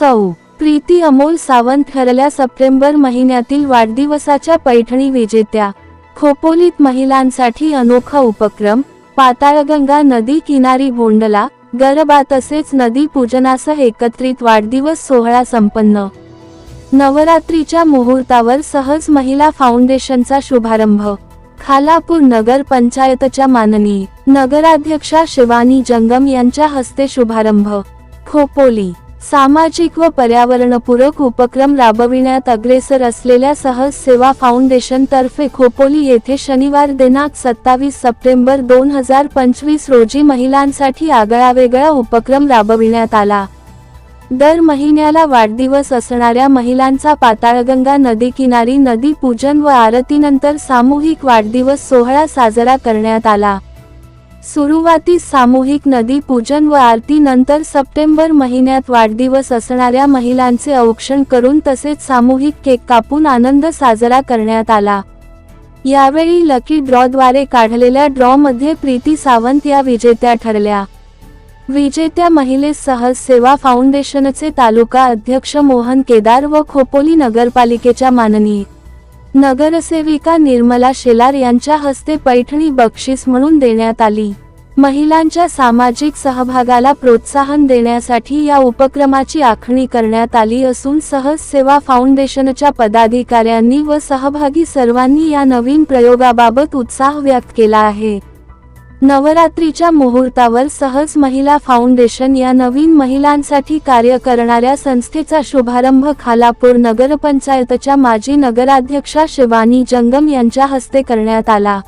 सौ. प्रीती अमोल सावंत ठरल्या सप्टेंबर महिन्यातील वाढदिवसाच्या पैठणी विजेत्या. खोपोलीत महिलांसाठी अनोखा उपक्रम पाताळगंगा नदी किनारी भोंडला गरबा तसेच नदी पूजनासह एकत्रित वाढदिवस सोहळा संपन्न. नवरात्रीच्या मुहूर्तावर सहज महिला फाउंडेशनचा शुभारंभ. खालापूर नगर पंचायतच्या माननीय नगराध्यक्षा शिवानी जंगम यांच्या हस्ते शुभारंभ. खोपोली सामाजिक व पर्यावरणपूरक उपक्रम राबविण्यात अग्रेसर असलेल्या सहज सेवा फाउंडेशन तर्फे खोपोली येथे शनिवार दिनांक सत्तावीस सप्टेंबर दोन हजार पंचवीस रोजी महिलांसाठी आगळावेगळा उपक्रम राबविण्यात आला. दर महिन्याला वाढदिवस असणाऱ्या महिलांचा पाताळगंगा नदीकिनारी नदी पूजन व आरतीनंतर सामूहिक वाढदिवस सोहळा साजरा करण्यात आला. सुरुवातीस सामूहिक नदी पूजन व आरती नंतर सप्टेंबर महिन्यात वाढदिवस असणाऱ्या महिलांचे औक्षण करून तसेच सामूहिक केक कापून आनंद साजरा करण्यात आला. यावेळी लकी ड्रॉद्वारे काढलेल्या ड्रॉमध्ये प्रीती सावंत या विजेत्या ठरल्या. विजेत्या महिलेस सहज सेवा फाउंडेशनचे तालुका अध्यक्ष मोहन केदार व खोपोली नगरपालिकेच्या माननीय नगरसेविका निर्मला शेलार यांच्या हस्ते पैठणी बक्षीस म्हणून देण्यात आली. महिलांच्या सामाजिक सहभागाला प्रोत्साहन देण्यासाठी या उपक्रमाची आखणी करण्यात आली असून सहज सेवा फाउंडेशनच्या पदाधिकाऱ्यांनी व सहभागी सर्वांनी या नवीन प्रयोगाबाबत उत्साह व्यक्त केला आहे. नवरात्रीच्या मुहूर्तावर सहज महिला फाउंडेशन या नवीन महिलांसाठी कार्य करणाऱ्या संस्थेचा शुभारंभ खालापूर नगरपंचायतच्या माजी नगराध्यक्षा शिवानी जंगम यांच्या हस्ते करण्यात आला.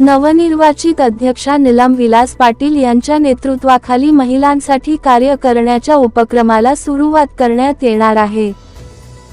नवनिर्वाचित अध्यक्षा निलम विलास पाटील यांच्या नेतृत्वाखाली महिलांसाठी कार्य करण्याच्या उपक्रमाला सुरुवात करण्यात येणार आहे.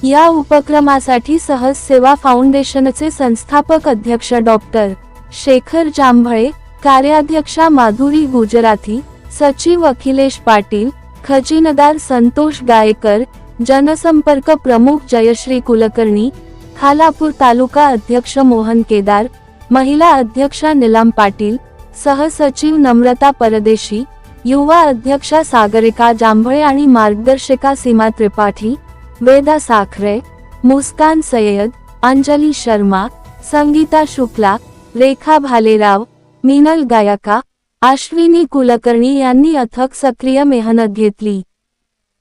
या उपक्रमासाठी सहज सेवा फाउंडेशनचे संस्थापक अध्यक्ष डॉक्टर शेखर जांभळे कार्याध्यक्षा माधुरी गुजराथी सचिव अखिलेश पाटील खजिनदार संतोष गायकर जनसंपर्क प्रमुख जयश्री कुलकर्णी खालापूर तालुका अध्यक्ष मोहन केदार महिला अध्यक्षा निलाम पाटील सहसचिव नम्रता परदेशी युवा अध्यक्षा सागरिका जांभळे आणि मार्गदर्शिका सीमा त्रिपाठी वेदा साखरे मुस्कान सय्यद अंजली शर्मा संगीता शुक्ला रेखा भालेराव मिनल गायका आश्विनी कुलकर्णी यांनी अथक सक्रिय मेहनत घेतली.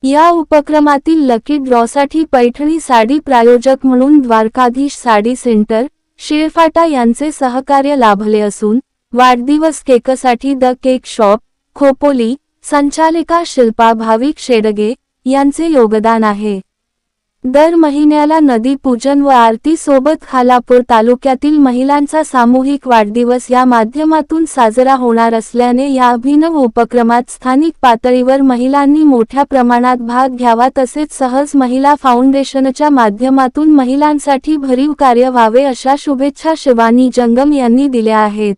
या उपक्रमातील लकी ड्रॉसाठी पैठणी साडी प्रायोजक म्हणून द्वारकाधीश साडी सेंटर शिळफाटा यांचे सहकार्य लाभले असून वाढदिवस केकसाठी द केक शॉप खोपोली संचालिका शिल्पा भाविक शेडगे यांचे योगदान आहे. दर महिन्याला नदी पूजन व आरती सोबत खालापूर तालुक्यातील महिलांचा सामूहिक वाढदिवस या माध्यमातून साजरा होणार असल्याने या अभिनव उपक्रमात स्थानिक पातळीवर महिलांनी मोठ्या प्रमाणात भाग घ्यावा तसेच सहज महिला फाउंडेशनच्या माध्यमातून महिलांसाठी भरीव कार्य व्हावे अशा शुभेच्छा शिवानी जंगम यांनी दिल्या आहेत.